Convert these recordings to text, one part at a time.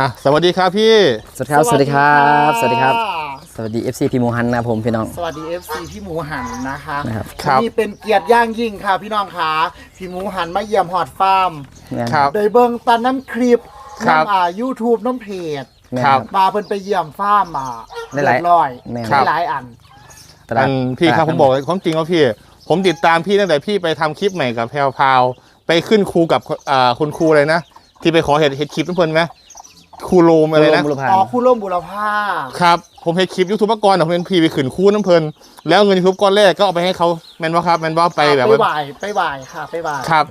อะสวัสดีครับพี่ สวัสดีครับ สวัสดีครับ สวัสดีครับะสวัสดี FC พี่โมฮันนะครับผมพี่น้อง สวัสดี FC พี่หมูหันนะคะนะครับ ครับวันนี่เป็นเกียรติย่างยิ่งค่ะ พี่น้องค่ะพี่หมูหันมาเยี่ยมฮอดฟาร์มแม่น ครับ โดยเบิ่งตอนน้ำคลิปครับ น้ำอ่า YouTube น้ำเพจแม่นครับ มาเพิ่นไปเยี่ยมฟาร์มอ่าได้หลายเรีบร้อยแม่นครับหลายๆอัน ตลาอัดนพี่ครับตผลาดมบอกเลยความจริงว่าพี่ ผมติดตามพี่ตั้งแต่พี่ไปทำคลิปใหม่กับแพรวพราวไปขึ้นครูกับอ่าคุณครูเลยนะ ที่ไปขอเห็ดเห็ดคลิปเพื่อนไหม ครูโรมอะไรนะบุรพา อ๋อคู่ร่วมบุรพาครับ ผมเห็ดคลิปยูทูบเมื่อก่อนอะผมเป็นพี่ไปขึ้นครูน้ำเพลิน แล้วเงินยูทูบก้อนแรกก็เอาไปให้เขาแมนว่าครับแมนว่าไปแบบไปว่า บ่ายไปบ่ายค่ะ ไปบ่าย ครับ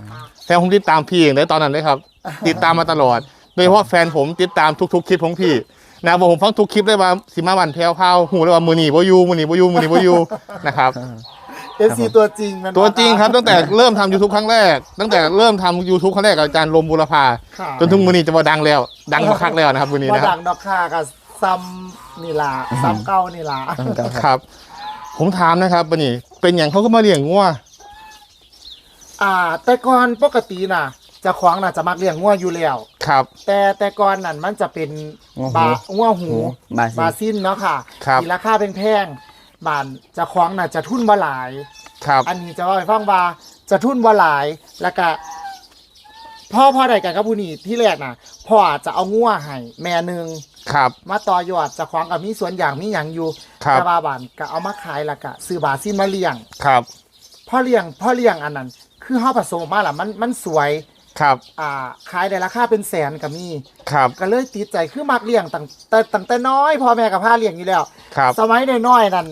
แฟนผมติดตามพี่อย่างได้ตอนนั้นเลยครับ ติดตามมาตลอด โดยเฉพาะแฟนผมติดตามทุกๆคลิปของพี่นะครับผมฟังทุกคลิปเลยว่าสิมาวันแพรวพราวหูเลยว่ามือหนีบอยูมือหนีบอยูมือหนีบอยูนะครับ เอฟซีตัวจริงมันตัวจริงครับตั้งแต่เริ่มทำ YouTube ครั้งแรก ตั้งแต่เริ่มทำ YouTube ครั้งแรกกับอาจารย์ลมบุรพาค่ะจนถึงมือนี้จะมาดังแล้ว ดังมาคักแล้วนะครับมือนี้ว่านะคดัรับงดอกค่ากับซ้ำนี่ล่ะซ้ำเก้านี่ล่ะครับครับ ผมถามนะครับวันนี้เป็นอย่างเขาก็มาเลี้ยงงัวอ่า แต่ก่อนปกติน่ะเจะคว้าของน่ะจะมักเลี้ยงงัวอยู่แล้ว ครับ แต่แต่ก่อนนั่นมันจะเป็นงัวหู บางัวหูบาซิล บาซินเนาะค่ะครับ มีราคาแพงๆ บานเจะคว้าของน่ะจะทุนบ่หลาย ครับ อันนี้จะว่าให้ฟังว่าจะทุนบ่หลาย แล้วก็พ่อพ่อใดกันกับผู้นี้ที่แรกน่ะพ่อจะเอางัวให้แม่หนึ่งครับ มาต่อยอดเจะคว้าของกับมีสวนอย่างมีหยังอยู่ครับ แต่ว่าบานก็เอามาขายแล้วก็ซื้อบาซินมาเลี้ยง ครับ พ่อเลี้ยงพ่อเลี้ยงอันนั้น คือเฮาผสมออกมาล่ะมันมันสวย ครับ อ่าขายได้ราคาเป็นแสนก็มี ครับ ก็เลยติดใจคือมักเลี้ยงตั้งแต่ตั้งแต่น้อยพ่อแม่กับพาเลี้ยงอยู่แล้ว ครับ สมัยน้อยๆนั่น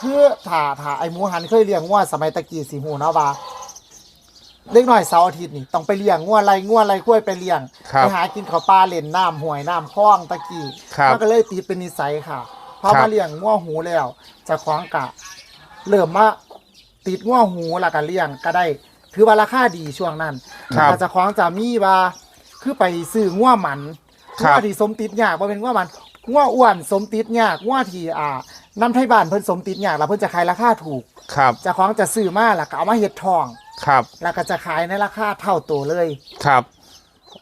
คือถ้าถ้าไอ้หมูหันเคยเลี้ยงงัวสมัยตะกี้สีหูเนาะว่าเล็กน้อยเสาร์อาทิตย์นี่ต้องไปเลี้ยงงัวไรงัวไรกล้วยไปเลี้ยงครับไปหากินข้าวปลาเล่นน้ำห้วยน้ำคลองตะกี้ครับมันก็เลยติดเป็นนิสัยค่ะพอครัมาบ เลี้ยงงัวหูแล้วเจะคล้าของกะ เริ่มมาติดงัวหูแล้วก็เลี้ยงก็ได้ ถือว่าราคาดีช่วงนั้นครับแต่เจะคล้าของจะมีว่าคือไปซื้องัวหมันครังับวที่สมติดยากบ่เป็นงัวหมันงัวอ้วนสมติดยากงัวที่อ่า น้ำไทยบ้านเพิ่นสมติดยากแล้วเพิ่นจะขายราคาถูกครับ เจะคล้าของจะซื้อมาแล้วก็เอามาเฮ็ดทอง ครับ แล้วก็จะขายในราคาเท่าตัวเลย ครับ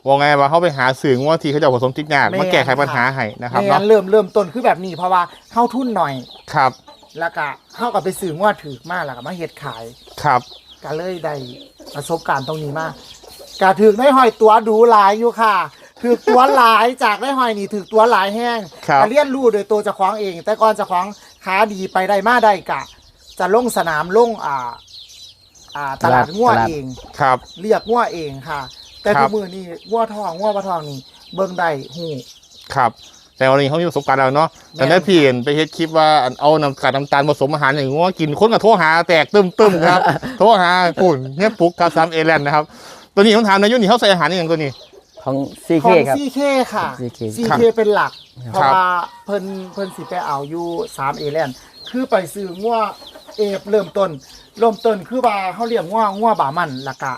ว่าไงว่าเขาไปหาสื่องัวทีเขาจะเอาผสมทิศยากแม่น มาแก้ไขปัญหาให้นะครับในเนาะนั้นเริ่มเริ่มต้นคือแบบนี้เพราะว่าเฮาทุนหน่อย ครับ แล้วก็เฮาก็ไปซื้องัวถือมาแล้วก็มาเฮ็ดขายครับ ก็เลยได้ประสบการณ์ตรงนี้มากกะถึกได้หอยตัวดูหลายอยู่ค่ะ ถึกตัวหลายจากได้หอยนี่ถึกตัวหลายแห้งครับก็เรียนรู้โดยตัวเจะคว้าของเอง แต่ก่อนเจะคว้าของขาดีไปได้มาได้กะ จะลงสนามลงอ่า อ่าตลาดตลาดง่วตลาด เอง ครับเรียกง่วเองค่ะ แต่ครัทุบกมือนี่ง่วทองง่วปลาทองนี่เบิ่งได้หูครับ แต่วันนี้เขามีประสบการณ์แล้วเนาะแม่นแต่ได้เพียนไปเฮ็ดคลิปว่าอันเอาน้ำกาดน้ำตาลผสมอาหารอย่างงัวกินคนกับโทรหาแตกตึมตึมๆครับ โทรหาปุ่นเฮียปุ๊กครับซ้ำเอแลนด์นะครับ ตัวนี้ผมถามนายยุ่นนี่เขาใส่อาหารอย่างตัวนี้ ของซีขเคอง ครับซีเคค่ะ CK ซีครับเคเป็นหลักเพครัราะบว่าเพิ่นเพิ่นสิไปเอาอยู่สามเอแลนด์คือไปซื้อง่วเอฟเริ่มต้นเริ่มต้นคือว่าเขาเรียกง่วง่วบามันและกะ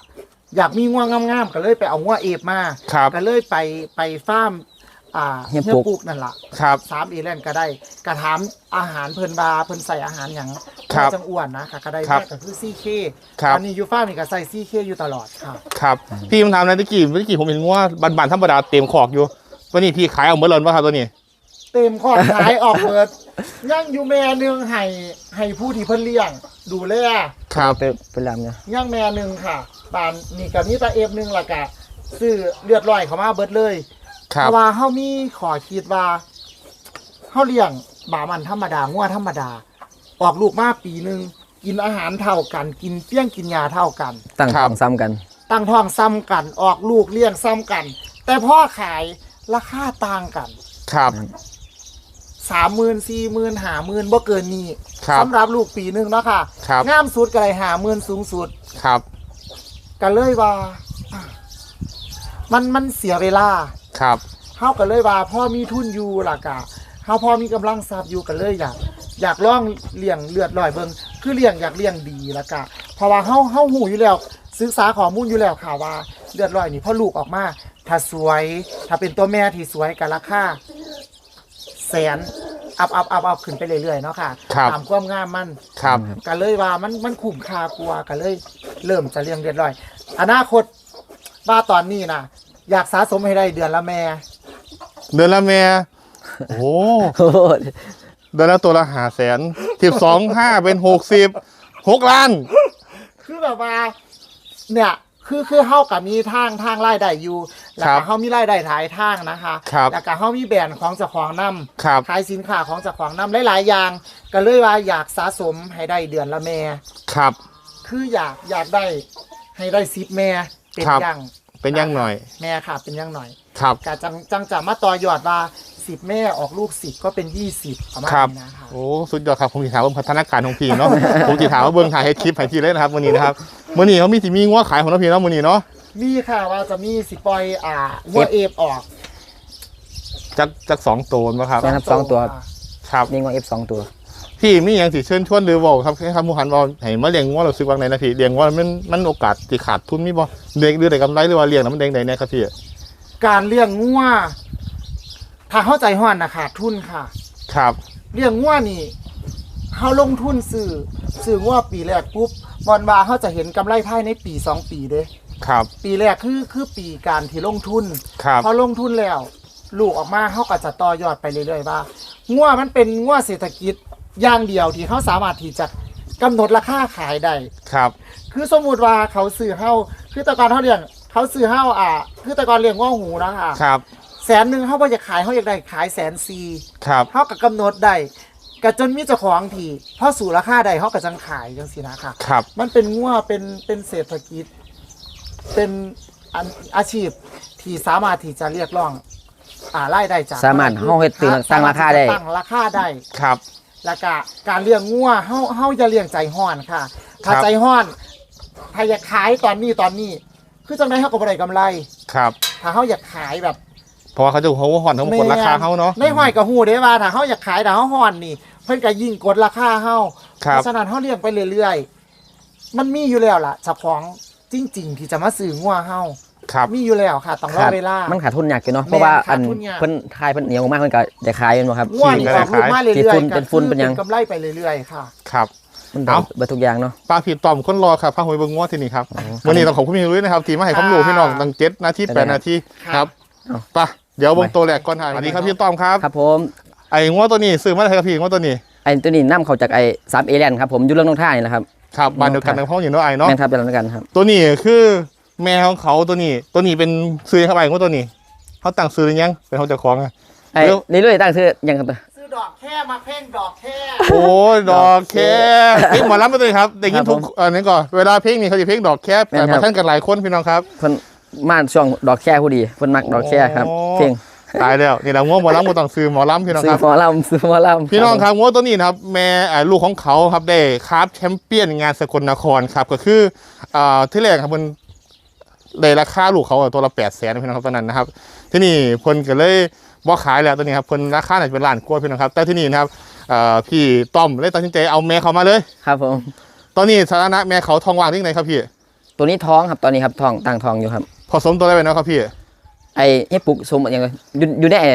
อยากมีง่วงามๆก็เลยไปเอาง่วเอฟมาครับ ก็เลยไปไปฟาร์ม อ่าเฮียเฮียปุ๊กปุกนั่นล่ะครับ สามเอแลนด์ก็ได้กระถามอาหารเพิ่นบาเพิ่นใส่อาหารอย่างครับจังอ้วนนะค่ะก็ได้ครับแม่ก็คือซีเคครับตอนนี้อยู่ฟาร์มนี่ก็ใส่ซีเคอยู่ตลอดค่ะ ครับพี่ผมถามนายตะกี้เมื่อกี้ผมเห็นงัวบันๆธรรมดาเต็มขอกอยู่ตัวนี้พี่ขายเอาเมื่อไหร่วะครับตัวนี้ เต็มขอดขายออกเบิดยังอยู่แม่หนึงให้ให้ผู้ที่เพิ่นเลี้ยง ดูแล ครับไปไปลำเนี่ยยังแม่หนึงค่ะ บานนี่ก็มีตาเอฟหนึงและกะซื้อเลือดลอยเข้ามาเบิดเลย ครัเพบราะว่าเฮามีขอคิดว่าเฮาเลี้ยงบามันธรรมดางัวธรรมดา ออกลูกมาปีหนึงกินอาหารเท่ากัน กินเปี้ยงกินยาเท่ากัน ตั้งครัขบองซ้ำกัน ตั้งท้องซ้ำกันออกลูกเลี้ยงซ้ำกัน แต่พ่อขายราคาต่างกันครับ สามหมื่นสี่หมื่นห้าหมื่นบ่เกินนี้ครับสำหรับลูกปีหนึงเนาะค่ะครับ งามสุดก็เลยหาหมื่นสูงสุด ครับ ก็เลยว่า มันมันเสียเวลา ครับเฮาก็เลยว่าพ่อมีทุนอยู่ล่ะกะเฮาพ่อมีกำลังทรัพย์อยู่ก็เลยอยาก อยากลองเลี้ยงเลือดลอยเบิ่งคือเลี้ยงอยากเลี้ยงดีล่ะกะเพราะว่าเฮาเฮาหูอยู่แล้ว ศึกษาข้อมูลอยู่แล้วค่ะว่าเลือดลอยนี่พอลูกออกมาถ้าสวย ถ้าเป็นตัวแม่ที่สวยก็ราคาแสนอัพอัพอัพอัพขึ้นไปเรื่อยๆเนาะค่ะครับ ตามความงามมัน ครับ ก็เลยว่ามันมันคุ้มค่ากลัวาก็เลยเริ่มจะเลี้ยงเรียบร้อย อนาคตว่าตอนนี้นะ อยากสะสมให้ได้เดือนละแม่ เดือนละแม่โอ้โอ้โหเดือนละตัวละหาแสนสิบสองห้าเป็นหกสิบหกล้าน คือแบบว่า เนี่ยคือคือเฮากับมีทางทางรายได้อยู่ แล้วครัก็บเฮามีรายได้หลายทางนะคะ ครับ แล้วก็เฮามีแบรนด์ของเจ้าของนํครับ ขายสินค้าของเจ้าของนํหลายๆอย่าง ก็เลยว่าอยากสะสมให้ได้เดือนละแม่ ครับ คืออยากอยากได้ให้ได้ซิปแม่เป็นครับ อยัง เป็นยังหน่อย แม่ค่ะ เป็นอยังหน่อยครับ กะจังจังจะมาต่อยอดว่าสิบแม่ออกลูกสิบก็เป็นยี่สิบประมาณครับ นี้นะคะโอ้สุดยอดครับผมจะถามว่าพัฒนาการของพี่เนาะ ผมจะถามว่าเบิ้งถ่ายให้คลิปให้พี่เลยนะครับวันนี้นะครับวันนี้เขามีสิมีง้อขายของน้องพี่เนาะวันนี้เนาะมีค่ะว่าจะมีสิปล่อยอ่าวัวเอฟออกจักจักสองตัวนะครับ ใช่ครับสองตัวค่ะครับ นี่งอเอฟสองตัว พี่มีอย่างสิเชิญชวนหรือบอกครับให้คำมูหันบอกให้มาเลี้ยงง้อเราซื้อวางไหนนะพี่เลี้ยงง้อมันมันโอกาสที่ขาดทุนมีบ่เลี้ยงหรือได้กำไรหรือว่าเลี้ยงแล้วมันเด้งได้แน่ครับพี่การเลี้ยงงัวถ้าเข้าใจห้อนนะขาดทุนค่ะ ครับเลี้ยงงัวนี่เขาลงทุนซื้อซื้องัวปีแรกปุ๊บบอลบาเขาจะเห็นกำไรภายในปีสองปีเด้ครับ ปีแรกคือคือปีการที่ลงทุนครับพอลงทุนแล้ว ลูกออกมาเขาก็จะต่อยอดไปเรื่อยๆว่างัวมันเป็นงัวเศรษฐกิจ อย่างเดียวที่เขาสามารถที่จะกำหนดราคาขายได้ ครับคือสมมุติว่าเขาซื้อเฮาคือแตะกอนเขาเลี้ยงเขาซื้อเฮาอะ คือแตะกอนเลี้ยงง้อหูนะคะครับแสนหนึ่งเขาบ่จะขายเขาอยากได้ขายแสนซีครับ เขาก็กำหนดได้ก็จนมีเจ้าของที่พอสู่ราคาใดเขาก็จังขายจังสินะคะครับ มันเป็นงัวเป็นเป็นเศรษฐกิจ เป็นอันอาชีพที่สามารถที่จะเรียกร้องอ่ารายได้จากสามารถเฮาเฮ็ดตื่นตั้งราคาได้ ตั้งราคาได้ ครับ แล้วก็การเลี้ยงงัวเฮาเฮาจะเลี้ยงใจห้อนค่ะ ถ้าครับใจห้อนถ้าอยากขายตอนนี้ตอนนี้ คือจังไดเฮาก็บ่ได้กำไร ครับ ถ้าเฮาอยากขายแบบ เพราะว่าเขาจะเขาห่อนทั้งหมดราคาเขาเนาะในห้อยก็ฮู้ได้ว่าถ้าเฮาอยากขายถ้าเฮาห้อนนี่ เพิ่นก็ยิ่งกดราคาเฮาครับ เพราะฉะนั้นเฮาเลี้ยงไปเรื่อยๆ มันมีอยู่แล้วล่ะเฉพาะจริง ๆ ที่จะมาซื้องัวเฮา ครับมีอยู่แล้วค่ะต้องรอขาดเวลา มันขาดทุนยากอยู่เนาะเพราะว่าอันขาดทุนยากเพิ่นทายเพิ่นเหนียวมากเพิ่นก็จะขายแม่นบ่ครับงัวนี่ออกลูกมาเรื่ที่อยฝุ่นๆเป็นฝุ่นเป็นหยังกำไรไปเรื่อยๆค่ะครับมันได้เอ้าเบิดทุกอย่างเนาะปลาผีต่อมคนรอครับพาหวยเบิ้งง้อที่นี่ครับวันนี้ต้องขอบคุณพี่นุ้ยนะครับที่มาให้ความรู้พี่น้องตั้งเจ็ดนาทีแปดนาทีครับครับเอ้าไปเดี๋ยวเบิ้งตัวแรกก่อนค่ะสวัสดีครับพี่ต้อมครับครับผมไอ้ง้อตัวนี้ซื้อมาได้ครับพี่ง้อตัวนี้ไอ้ตัวนี้นํเข้าจากไอ้3เอเลียนครับผมอยู่เรื่องน้องท่านี่แหละครับครับบ้านเดียวกันในห้องอยู่เนาะไอ้เนาะแม่นครับเป็นแล้วกันครับ ตัวนี้คือ แม่ของเขาตัวนี้ ตัวนี้เป็นซื้อเข้าไปง้อตัวนี้เขาตั้งซื้อหรือยังเป็นของเจ้าของอะ ไอ้เดี๋ยว นี่เลยตั้งชื่อหยังครับซื้อดอกแค่มาเพ่งดอกแค่โอ้ยดอกแค่เพลงหมอลำไปเลยครับเด็กยินทุกครับผมอันนี้ก่อนเวลาเพลงนี้เขาจะเพลงดอกแค่แม่นครับมาท่านกันหลายคนพี่น้องครับ เพิ่นมาช่วงดอกแค่ผู้ดีเพิ่นมักดอกแค่ครับ โอ้ เพลงตายแล้วนี่เราง้อหมอลำหมดต้องซื้อหมอลำพี่น้องซื้คอรับ หมอลำซื้อหมอลำพี่น้องครับง้อตัวนี้นะครับแม่อ่าลูกของเขาครับได้คราฟแชมเปี้ยนงานสกลนครครับก็คืออ่าที่แรกครับมัน เลยราคาลูกเขาอะตัวละแปดแสนพี่น้องครับตอนนั้นนะครับ ที่นี่เพิ่นก็เลยบ่ขายแล้วตัวนี้ครับเพิ่นราคาอาจจะเป็นล้านกว่าพี่น้องครับ แต่ที่นี่นะครับอ่าพี่ต้อมเลยตัดสินใจเอาแม่เขามาเลย ครับผม ตอนนี้สถานะแม่เขาทองว่างที่ไหนครับพี่ตัวนี้ท้องครับตอนนี้ครับท้องตั้งท้องอยู่ครับ ผสมตัวอะไรไปนะครับพี่ไอ้เฮ็ดปลูกสมอย่างไรอยู่อยู่ในไอ้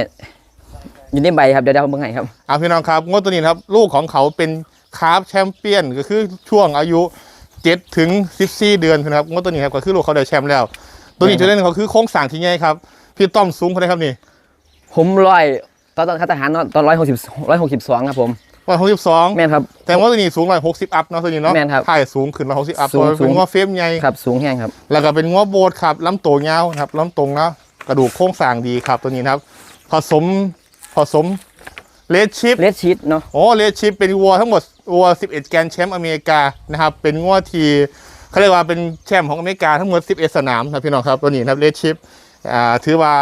อยู่ในใบครับเดี๋ยวเดี๋ยวผมเบิ่งให้ครับอ่าพี่น้องครับงวดตัวนี้นะครับลูกของเขาเป็นคราฟแชมเปี้ยนก็คือช่วงอายุ 7ถึง14 เดือนนะครับงวดตัวนี้ครับก็คือลูกเขาได้แชมป์แล้ว ตัวนี้แม่นครับจะเล่นเขาคือโค้งสร้างที่ไงครับพี่ต้อมสูงเท่าไหรครับนี่ผมร้อยตอนตอนข้าทหารเนาะตอนร้อยหกสิบร้อยหกสิบสองครับผมร้อยหกสิบสองแม่นครับแต่ว่าตัวนี้สูงร้อยหกสิบอัพเนาะตัวนี้เนาะแม่นครับถ่ายสูงขึ้นร้อยหกสิบอัพสูตัวงสูเป็นงงอเฟรมใหญ่ครับสูงแห้งครับ แล้วก็เป็นงอโบดครับลำโตวยาวนะครับลำตรงนะกระดูกโค้งสร้างดีครับตัวนี้นะครับผสมผสม เลดชิปเลดชีตเนาะโอ้เลดชิปเป็นวัวทั้งหมดวัว 11 แกรนด์แชมป์อเมริกานะครับ เป็นงัวทีเขาเรียกว่าเป็นแชมป์ของอเมริกาทั้งหมด 11 สนามนะพี่น้องครับตัวนี้นะครับเลดชิปอ่าถือว่า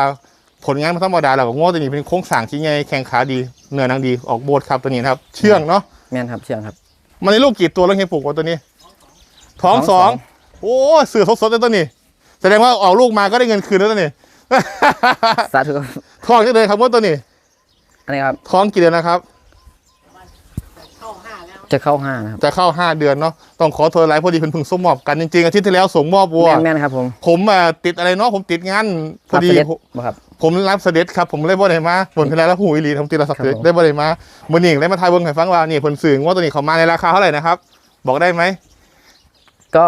ผลงานมันธรรมดาแล้วก็งัวตัวนี้เป็นโค้งสร้างที่ใหญ่แข็งขาดีเนื้อหนังดีออกโบดครับตัวนี้นะครับ เชื่องเนาะแม่นครับเชื่องครับ มันในลูกกี่ตัวแล้วเฮียปลูกว่าตัวนี้ท้องท้องสสอองงโอ้เสือสดๆเลยตัวนี้ แสดงว่าออกลูกมาก็ได้เงินคืนแล้วตัวนี้สาธุครับท้องได้เลยครับว่าตัวนี้อั นนี้ครับ ท้องกี่เดือนนะครับ จะเข้าห้านะครับจะเข้า 5 เดือนเนาะต้องขอโทษหลายพอดีเพิ่นเพึ่งส่งมอบกันจริงๆอาทิตย์ที่แล้วส่งมอบวัว แม่นแม่นครับผมผมอะติดอะไรเนาะผมติดงานพอดีรับเสด็จผมบ่ครับ ผมรับเสด็จครับ ผมเลยบ่ได้มาผลพลาแล้วหูอีหลีผมติดรับเสด็จครับผม ได้บ่ได้มามื้อนี้ได้มาทายเบิ่งให้ฟังว่านี่เพิ่นซื้อว่าตัวนี้เขามาในราคาเท่าไหร่นะครับ บอกได้ไหมก็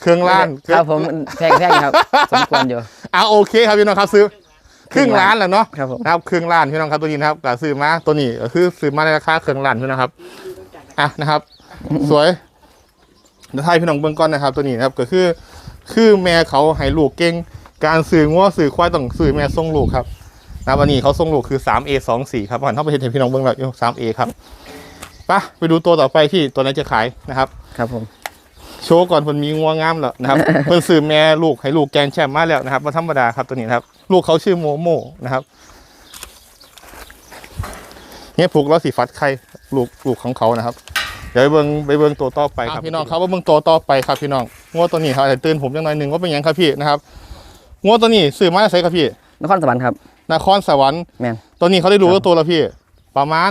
เครื่องล้าน ครับผมแพงแพงครับ สมควรอยู่ อะโอเคครับพี่น้องครับซื้อ ครึ่งล้านแหละเนาะครับผมนะครับครึ่งล้านพี่น้องครับตัวนี้นะครับก็ซื้อมาตัวนี้ก็คือซื้อมาในราคาครึ่งล้านพี่น้องครับอะนะครับ สวยเดี๋ยวให้พี่น้องเบิ่งก่อนนะครับ ตัวนี้นะครับก็คือ คือแม่เขาให้ลูกเก่งการสื่องัวสื่อควายต้องสื่อแม่ส่งลูกครับนะวันนี้เขาส่งลูกคือ 3A 2 4ครับก่อนเข้าไปเห็นพี่น้องเบิ่งแล้วอยู่ 3A ครับไปะไปดูตัวต่อไปที่ตัวไหนจะขายนะครับ ครับผม โชว์ก่อนเพิ่นมีงัวงามแล้วนะครับ เพิ่นซื้อแม่ลูกให้ลูกแกงแชมป์มาแล้วนะครับมาธรรมดาครับตัวนี้นะครับ ลูกเขาชื่อโมโมนะครับเนี่ยผูกแล้วสีฟัดไข่ลูกลูกของเขานะครับ เดี๋ยวไปเบิ่งไปเบิ่งตัวต่อไปครับพี่น้องครับว่าเบิ่งตัวต่อไปครับพี่น้องงัวตัวนี้ครับแต่ตื่นผมยังหน่อยหนึ่งว่าเป็นหยังครับพี่นะครับงัวตัวนี้ซื้อมาใส่ครับพี่ นครสวรรค์ครับ นครสวรรค์แม่นตัวนี้เขาได้รู้ว่าตัวแล้วพี่ ประมาณ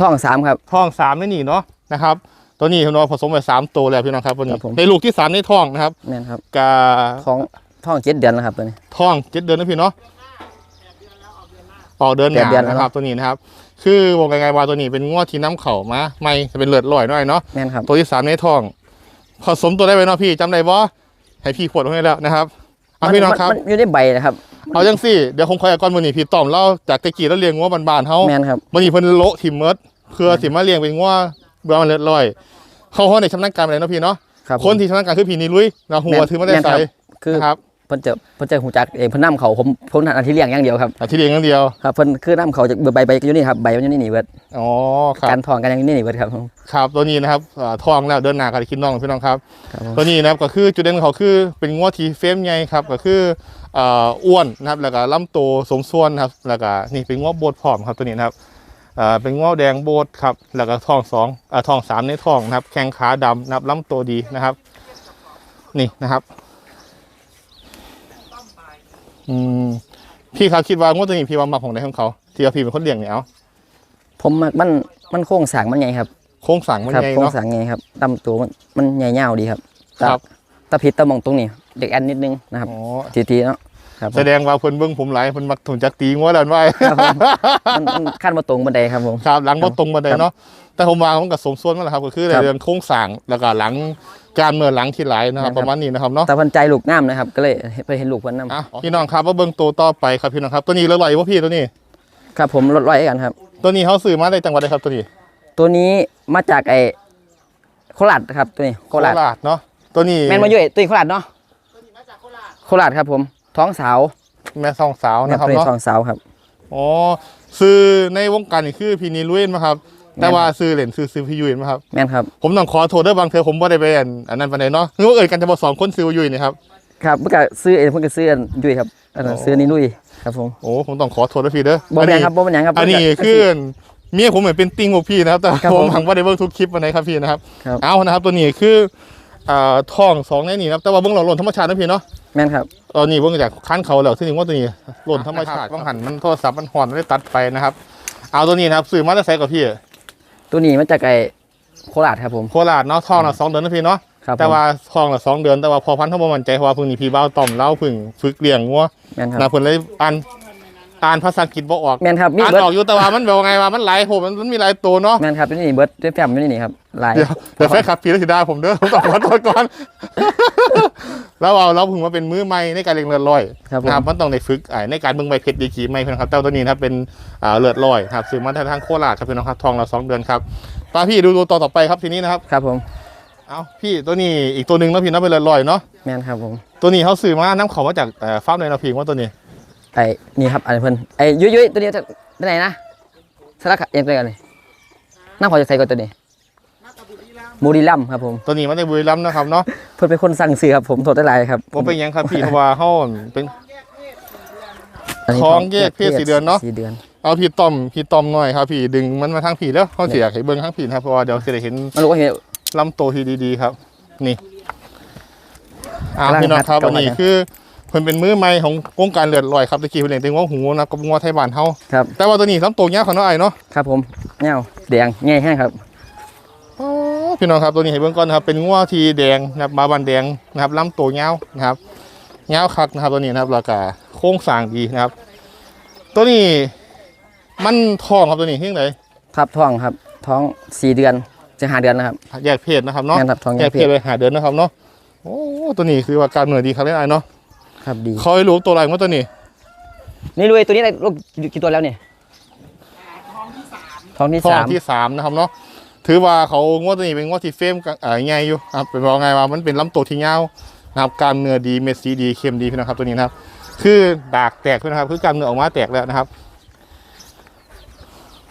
ท่องสามครับ ท้องสามนี่นี่เนาะนะครับ ตัวนี้พี่น้องผสมไปสามตัวแล้วพี่น้องครับตัวคนี้รับผม ในลูกที่สามในท้องนะครับแม่นครับกาท้องท้องเจ็ดเดือนแล้วครับตัวนี้ ท้องเจ็ดเดือนนะพี่เนาะออกเดือนหแปดนาเดือนแล้ว นะครับตัวนี้นะครับ คือวงไงว่าตัวนี้เป็นงวดที่น้ำเข่ามาไม่จะเป็นเลือดลอยหน่อยเนาะแม่นครับตัวที่สามในท้องผสมตัวได้ไหมเนาะพี่จำได้บ่ให้พี่ขวดไว้แล้วนะครับเอาพี่น้องครับ มันมันอยู่ในใบนะครับเอาจังสิเดี๋ยวผมคอยก่อนมือนี้พี่ต้อมเล่าจากตะกี้แล้วเลี้ยงงวบานๆเฮา แม่นครับมือนี้เพิ่นโละทิมเมิดเพื่อสิมาเลี้ยงเป็นงว เบื่อมันเลือดลอย เขาห้องในชำนาญการไปเลยเนาะพี่เนาะครับคนที่ชำนาญการคือพี่นิลุยเราหัวถือมาได้แม่นใส่ครับคือนะครับเพิ่นจะเพิ่นจะหูจักเองเพิ่นนํเขาผมผมทำหน้าที่เลี้ยงอย่างเดียวครับอะที่เลี้ยงอย่างเดียวครับเพิ่นคือนํเขาจากใบใบก็อยู่นี่ครับใบมันอยู่นี่นี่เบิดอ๋อครับ การทองกันอย่างนี้นี่เบิดครับผมครับตัวนี้นะครับเอ่อทองแล้วเดินหน้ากันคิดน้องพี่น้องครับ ครับผมตัวนี้นะครับก็คือจุดเด่นของเขาคือเป็นงวทีเฟรมใหญ่ครับก็คือเอ่ออ้วนนะครับแล้วก็ลำโตวสมส่วนครับแล้วก็นี่เป็นงวโบดผอมครับตัวนี้นะครับเอ่อเป็นงวแดงโบดครับแล้วก็ทองสองเอ่อทองสามในทองนะครับ แข้งขาดำนะครับลำตัวดีนะครับ นี่นะครับอืมพี่ครับคิดว่างวตัวนี้พี่ว่ามาของไหนของเขาที่ว่าพี่เป็นคนเลี้ยงเนี่ยเอาผมมักมันมันโครงสร้างมันใหญ่ครับโค้งสั่งมันครับใหญ่โครงเนาะ สร้างใหญ่ครับลำตัวมันมันใหญ่ยาวดีครับแต่ครับตะผิดตะมองตรงนี้เด็กแอนนิดนึงนะครับ อ๋อ ทีทีเนาะ ครับผม แสดงว่าเพิ่นเบิ่งผมหลายเพิ่นมักถุนจักตีงัวแล้วไว้ครับผมมันมันขั้นมาตรงบันไดครับผม ครับหลังบ่ตรงบันไดครับเนาะแต่ผมว่ามันก็สมส่วนมันแหละครับก็คือในครับเรื่องโครงสร้างแล้วก็หลังการเมืองหลังที่หลายนะครับ ครับ ประมาณนี้นะครับเนาะแต่เพันใจลูกน้ำนะครับ ก็เลยไปเห็นลูกเพิ่นน้อะพี่น้องครับว่าเบิ่งตัวต่อไปครับพี่น้องครับตัวนี้เลือไหลว่าพี่ตัวนี้ำครับผมลดร้อยกันครับ ตัวนี้เขาซื้อมาได้จังหวัดใดครับตัวนี้ตัวนี้มาจากไอ้โคราชครับตัวนี้โคราชเนาะตัวนี้แมนมาอยู่ไอ้ตัวนี้โคราชเนาะโคราชครับผม ท้องสาวแม่ซองสาวแม่นะครับตัวนี้เนาะท้องสาวครับ อ๋อซื้อในวงการนี่คือพี่นิลุยนมาครับ แต่ว่าซื้อเหรียญซื้อซื้อพี่ยุยนมาครับ แม่นครับ ผมต้องขอโทษด้วยบางเทอผมบ่ได้ไปอันอันนั้นปานใดเนาะคือว่าเอ่ยกันจะบอกสองคนซื้อยุยนี่ครับ ครับเมื่อกี้ซื้อเองเพิ่งจะซื้ออันยุ้ยครับอันนั้นอ๋อซื้อนี่ลุยครับผมโอ้ผมต้องขอโทษด้วยพี่เด้อบ่อันเป็นหนี้ยังครับบ่เป็นหยังครับอันนี้คือเมียผมเหมือนเป็นติ้งของพี่นะครับ แต่ครับผผมมหวังว่าได้เบิ่งทุกคลิปวันไหนครับพี่นะครับ ครับ เอานะครับตัวนี้คือ อ่าทองสองในนี่นะครับแต่ว่าเบิ่งหล่อหล่นธรรมชาตินะพี่เนาะแม่นครับตอนนี้เบิ่งจากคันเขาแล้วซึ่งว่าตัวนี้หล่นธรรมชาติบางหันมันโทรศัพท์มันห่อนได้ตัดไปนะครับ เอาตัวนี้นะครับซื้อมาได้ใส่กับพี่ ตัวนี้มาจากไอ้โคราชครับผมโคราชเนาะทองละสองเดือนนะพี่เนาะครับผมแต่ว่าทองละสองเดือนแต่ว่าพอพันธุ์เขาบ่มั่นใจเพราะว่าเพิ่งนี่พี่เบ้าต่อมเล่าเพิ่งฝึกเลี้ยงงัวแม่นครับนะเพิ่นเลยอ่าน อ่านภาษาอังกฤษบ่ออกแม่นครับมีอ่านเบิร์ดออกอยู่แต่ว่ามันแบบว่าไงว่ามันหลายโหมันมันมีหลายตัวเนาะแม่นครับนี่เบิร์ดด้วยแฟมอยู่นี่ครับลายเดี๋ยวเดี๋ยวแฟนคลับพี่แล้วสิได้ผมเด้อผมต้องขอโทษก่อน แล้วเอาเราพึงมาเป็นมือใหม่ในการเลี้ยงเลือดลอยครับผมนะครับมันต้องในฝึกอ่าในการเบิ่งใบเพชรดีขีใหม่เพื่อนครับเต้าตัวนี้นะครับเป็นอ่าเลือดลอยครับซื้อมาทางโคราชครับพี่น้องครับทองเราสองเดือนครับตาพี่ดูตัวต่อต่อไปครับทีนี้นะครับครับผมเอาพี่ตัวนี้อีกตัวหนึ่งเนาะพี่เนาะเป็นเลือดลอยเนาะแม่นครับผมตัวนี้เขาซื้อมาน้ำเขามาจากเอ่อฟาร์มในนาพีว่าตัวนี้ ไอ้นี่ครับอันนี้เพิ่นไอ้ยุ้ยยุ้ยตัวนี้จากที่ไหนนะสารคามยังไงกันเลยน้าขอจะใส่ก่อนตัวนี้มูริลัมย์ครับผมตัวนี้มาในบุรีรัมย์นะครับเนาะเพิ่นเป็นคนสั่งซื้อครับผมโทษได้หลายครับว่าเป็นหยังครับพี่เพราะว่าเขาเป็นนนี้ท้องแยกเพศสี่เดือนเนอะสี่เดือนเอาพี่ต้อมพี่ต้อมหน่อยครับพี่ดึงมันมาทางผีแล้วเขาเสียให้เบิ้งทางผีนะครับเพราะว่าเดี๋ยวจะได้เห็นมันรู้ว่าเห็นลำโตวที่ดีๆครับ นี่อ่ากำลังพี่น้องครับหัดอันนี้กำลังคือ เพิ่นเป็นมือใหม่ของวงการเลือดลอยครับตะกี้เพิ่นเลี้ยงแต่งัวหูนะกับงัวไทยบ้านเฮาครับ แต่ว่าตัวนี้ลำโตวยาวของน้องไอ้เนาะครับผมเงาแดงง่ายแห้งครับอ๋อพี่น้องครับตัวนี้ให้เบิ่งก่อนนะครับเป็นงัวที่แดงนะครับบาบันแดงนะครับลำโตวยาวนะครับยาวคักนะครับตัวนี้นะครับแล้วก็โครงสร้างดีนะครับ ตัวนี้มันทองครับตัวนี้เฮียงไหนครับท้องครับท้องสี่เดือนจะห้าเดือนนะครับแยกเพศนะครับเนาะแม่นครับท้องแยแยกกเพเพศศไปหาเดือนนะครับเนาะโอ้ตัวนี้คือว่าการเหนื่อยดีครับเล่นไอ้เนาะ ครับดีเขาให้รู้ตัวอะไรว่าตัวนี้นี่ลุยตัวนี้ได้ลูกกี่ตัวแล้วเนี่ยท้องที่ท้อสางมที่สามนะครับเนาะถือว่าเขางวดตัวนี้เป็นงวดที่เฟรมกับเอ่อไงอยู่ครับเป็นบอกไงว่ามันเป็นลำตัวที่ยาวนะครับกล้ามเนื้อดีเม็ดสีดีเข้มดีพี่น้องครับตัวนี้นะครับ คือดากแตกพี่นะครับ คือกล้ามเนื้อออกมาแตกแล้วนะครับ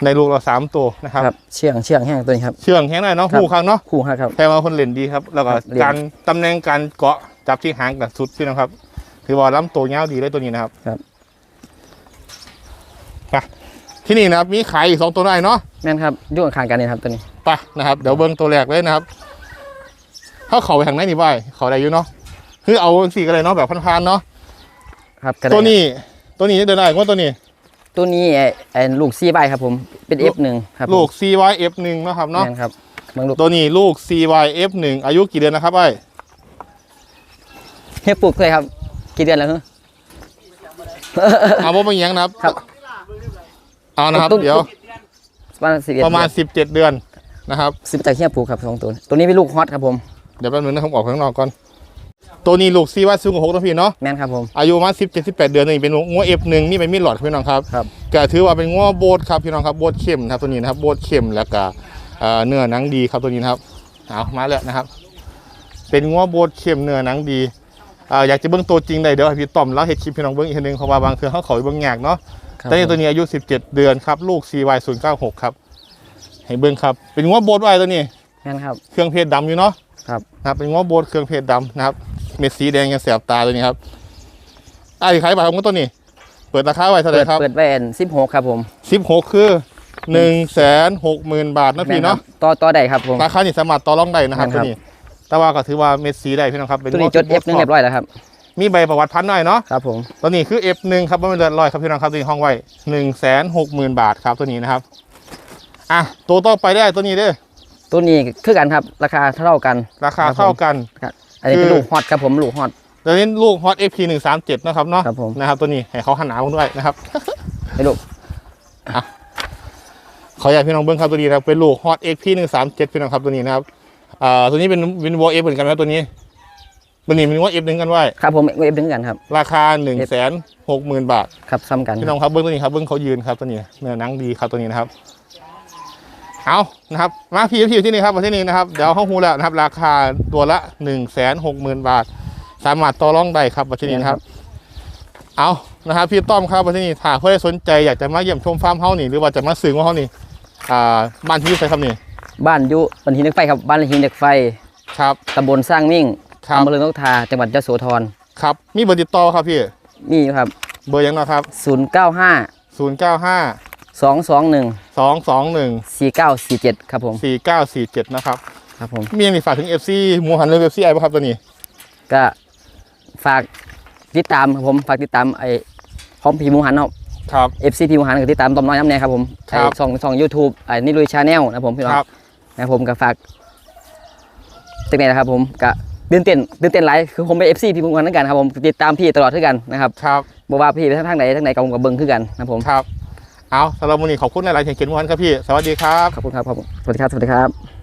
ในลูกเราสามตัวนะครับ ครับ เชื่องเชื่องแห้งตัวนี้ครับ เชื่องแข็งหน่อยเนาะครับ หูครั้งเนาะคู่ฮะครับแค่ว่าคนเล่นดีครับ แล้วก็ครับเล่น การตำแหน่งการเกาะจับที่หางกับสุดพี่นะครับ ถือว่าลำตัวยาวดีเลยตัวนี้นะครับครับไปที่นี่นะครับ มีไข่อีกสองตัวได้เนาะแม่นครับยุ่งข้างๆกันนี่ครับตัวนี้ไปนะครับเดี๋ยวเบิ้งตัวแรกเลยนะครับเขาเขาไปทางไหนนี่บ้ายเขาได้อยู่เนาะคือเอาสี่กันเลยเนาะแบบพันๆเนาะครับกระไดตัวนี้ตัวนี้เดินได้ว่าตัวนี้ ตัวนี้ไอ้ไอ้ลูกซีใบครับผมเป็น F1 ครับผมลูก CYF1 เนาะครับเนาะแม่นครับเบางลูกตัวนี้ลูก CYF1 อายุกี่เดือนนะครับไอ้เฮียปลูกเลยครับ กี่เดือนแล้วฮะ เอาว่าเป็นหยังนะครับ ครับ เอานะครับตุ้นเดี๋ยว ประมาณสิบเอ็ดประมาณ 17 เดือนนะครับ สิบจากเฮียปลูกครับสองตัวตัวนี้เป็นลูกฮอตครับผมเดี๋ยวแป๊บนึงนะครับออกข้างนอกก่อน ตัวนี้ลูกซีว่าซูงหกตัวพี่เนาะ แม่นครับผม อายุประมาณสิบเจ็ดสิบแปดเดือนนี่เป็นงัวเอฟหนึ่งนี่เป็นมีดหลอดพี่น้องครับครับ ก็ถือว่าเป็นงัวโบดครับพี่น้องครับโบดเข้มนะครับตัวนี้นะครับโบดเข้มแล้วก็เอ่อเนื้อหนังดีครับตัวนี้นะครับเอามาแล้วนะครับ เป็นงัวโบดเข้มเนื้อหนังดีเอ่ออยากจะเบิ้งตัวจริงได้เดี๋ยวให้พี่ต้อมแล้วเห็ดคลิปพี่น้องเบิ้งอีกทีหนึงเพราะว่าบางเทื่อเขาเขาไปเบิ้งยากเนาะครับแต่นี่ตัวนี้อายุ 17 เดือนครับลูก CY 0 9 6 ครับให้เบิ้งครับ เป็นงัวโบดไว้ตัวนี้แม่นครับเครื่องเพชรดำอยู่เนาะครับนะครับเป็นง้อโบดเครื่องเพชรดำนะครับเม็ดสีแดงยังแสบตาตัวนี้ครับอ่าที่ขายบาทของต้นนี้ เปิดราคาไว้เท่าไหเปิร่ดครับเปิดไว้สิบหกครับผมสิบหกคือหนึ่งแสนหกหมื่นบาทนะพี่เนาะแม่ครับต่อต่อได้ครับผมราคานี่สามารถต่อรองได้นะครับแม่ตัวนครับนี้ แต่ว่าก็ถือว่าเม็ดสีได้พี่น้องครับเป็นตัวนี้ง้อจด F หนึ่งเรียบร้อยแล้วครับ มีใบประวัติพันธุ์หน่อยเนาะครับผมตัวนี้คือ F1 ครับไม่เป็นเลือดลอยครับพี่น้องครับตัวนี้ห้องไว้หนึ่งแสนหกหมื่นบาทครับตัวนี้นะครับอะตัวต่อไปได้ตัวนี้เด้อตัวนี้คือกันครับ ราคาเท่ากัน ราคาครับผมเท่ากันอันนี้เป็นคือลูกฮอตครับผมลูกฮอตตัวนี้ลูก Hot FP 1 3 7นะครับเนาะครับผมนะครับตัวนี้ให้เขาหันหนาวด้วยนะครับเป็นลูกขออยากพี่น้องเบิ้งครับตัวนี้นะครับเป็นลูก Hot XP 1 3 7พี่น้องครับตัวนี้นะครับ อ่าตัวนี้เป็นวินวอเอฟเหมือนกันนะตัวนี้ตัวนี้เป็นวอเอฟหนึ่งกันไว้ครับผมเอฟถึงกันครับ ราคา1นึ่งแสนหกหมื่นบาทครับซ้ำกันพี่น้องครับเบิ้งตัวนี้ครับเบิ้งเขายืนครับตัวนี้เนื้อหนังดีครับตัวนี้นะครับเอานะครับมาพี่พี่ที่นี่ครับมาที่นี่นะครับเดี๋ยวเขาฮูแล้วนะครับ ราคาตัวละ1นึ่งแสนหกหมื่นบาท สามารถต่อรองได้ครับมาที่นี่นะครับ เอานะครับพี่ต้อมครับมาที่นี่ถ้าเพื่อนสนใจอยากจะมาเยี่ยมชมฟาร์มเฮานี่หรือว่าจะมาซื้อของเฮานี่อ่าบ้านที่อยู่ไสครับนี่ บ้านอยุบันหินเหล็กไฟครับบ้านหินเหล็กไฟครับ ตำบลสร้างมิ่งครับ อำเภอเรืองนกทาจังหวัดยโสธรครับ มีเบอร์ติดต่อครับพี่มีอยู่ครับ เบอร์ยังเนาะครับ 095 0 9 5 221 2 2 1 4947 ครับผม4 9 4 7 นะครับ ครับผม มีอะไรฝากถึง FC หมูหันเรือ FC ไอ้ป่ะครับตัวนี้ ก็ฝากติดตามครับผม ฝากติดตามไอ้ของพีหมูหันเนาะครับ FC พีหมูหันก็ติดตามตอมน้อยน้ำแน่ครับผม ครัไอ้บช่องช่อง YouTube ไอ้นี่ลุยชาแนลนะผมพี่น้องครับ นะครับผมก็ฝากตั้งแต่นะครับผมก็ตื่นเต้นตื่นเต้นหลายคือผมเป็น FC พีหมูหันเหมือนกันครับผมติดตามพี่ตลอดทุกกันนะครับครับบอกว่าพี่ไปทางไหนทางไหนกับผมกับเบิ้งคือกันนะครับผมครับเอาสำหรับวันนี้ขอบคุณในรายเขียนหมูหันครับพี่ สวัสดีครับ ขอบคุณครับขอบคุณสวัสดีครับสวัสดีครับ